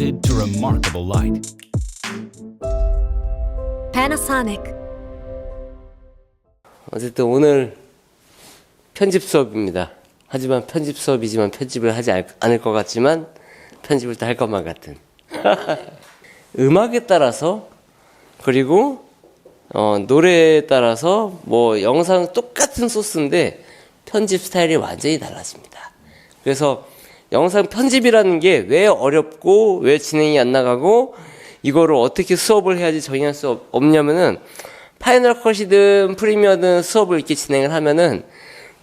promoted to remarkable light. Panasonic. 어쨌든 오늘 편집 수업입니다. 하지만 편집 수업이지만 편집을 하지 알- 않을 것 같지만 편집을 다할 것만 같은. 음악에 따라서 그리고 어, 노래에 따라서 뭐 영상 똑같은 소스인데 편집 스타일이 완전히 달라집니다. 그래서 영상 편집이라는 게 왜 어렵고 왜 진행이 안 나가고 이거를 어떻게 수업을 해야지 정의할 수 없- 없냐면은 파이널 컷이든 프리미어든 수업을 이렇게 진행을 하면은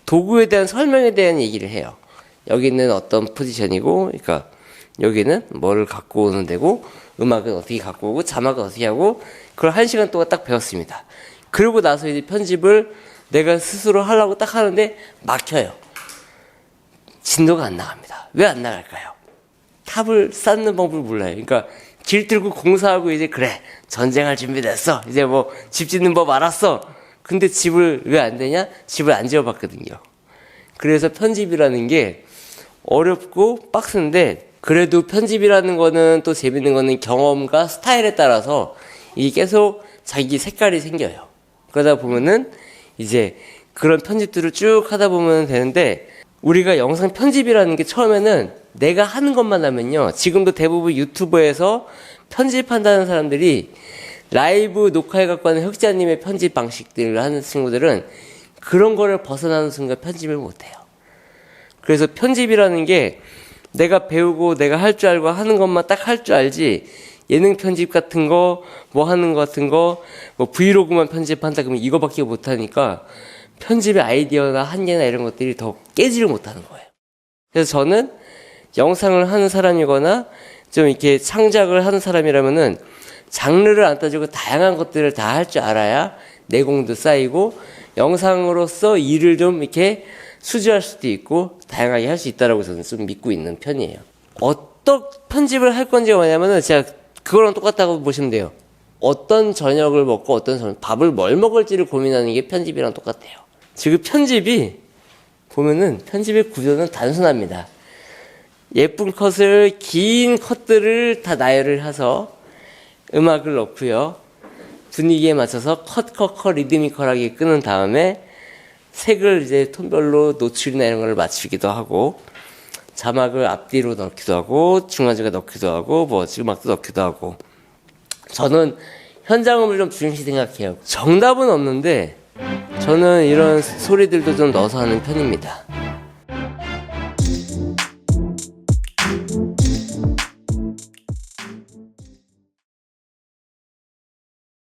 도구에 대한 설명에 대한 얘기를 해요. 여기는 어떤 포지션이고, 그러니까 여기는 뭐를 갖고 오는 데고, 음악은 어떻게 갖고 오고, 자막은 어떻게 하고, 그걸 한 시간 동안 딱 배웠습니다. 그러고 나서 이제 편집을 내가 스스로 하려고 딱 하는데 막혀요. 진도가 안 나갑니다. 왜 안 나갈까요? 탑을 쌓는 방법을 몰라요. 그러니까 길 뚫고 공사하고 이제 그래 전쟁할 준비 됐어. 이제 뭐 집 짓는 법 알았어. 근데 집을 왜 안 되냐? 집을 안 지어봤거든요. 그래서 편집이라는 게 어렵고 빡센데 그래도 편집이라는 거는 또 재밌는 거는 경험과 스타일에 따라서 이게 계속 자기 색깔이 생겨요. 그러다 보면은 이제 그런 편집들을 쭉 하다 보면 되는데 우리가 영상 편집이라는 게 처음에는 내가 하는 것만 하면요. 지금도 대부분 유튜브에서 편집한다는 사람들이 라이브 녹화해 갖고 하는 흑자님의 편집 방식들을 하는 친구들은 그런 거를 벗어나는 순간 편집을 못해요. 그래서 편집이라는 게 내가 배우고 내가 할 줄 알고 하는 것만 딱 할 줄 알지 예능 편집 같은 거 뭐 하는 거 같은 거 뭐 브이로그만 편집한다 그러면 이거밖에 못 하니까 편집의 아이디어나 한계나 이런 것들이 더 깨지를 못하는 거예요. 그래서 저는 영상을 하는 사람이거나 좀 이렇게 창작을 하는 사람이라면은 장르를 안 따지고 다양한 것들을 다 할 줄 알아야 내공도 쌓이고 영상으로서 일을 좀 이렇게 수주할 수도 있고 다양하게 할 수 있다라고 저는 좀 믿고 있는 편이에요. 어떤 편집을 할 건지가 뭐냐면은 제가 그거랑 똑같다고 보시면 돼요. 어떤 저녁을 먹고 어떤 밥을 뭘 먹을지를 고민하는 게 편집이랑 똑같아요. 지금 편집이 보면은 편집의 구조는 단순합니다. 예쁜 컷을 긴 컷들을 다 나열을 해서 음악을 넣고요. 분위기에 맞춰서 컷, 컷, 컷 리드미컬하게 끄는 다음에 색을 이제 톤별로 노출이나 이런 걸 맞추기도 하고 자막을 앞뒤로 넣기도 하고 중간중간 넣기도 하고 뭐 음악도 넣기도 하고 저는 현장음을 좀 중요시 생각해요. 정답은 없는데 저는 이런 소리들도 좀 넣어서 하는 편입니다.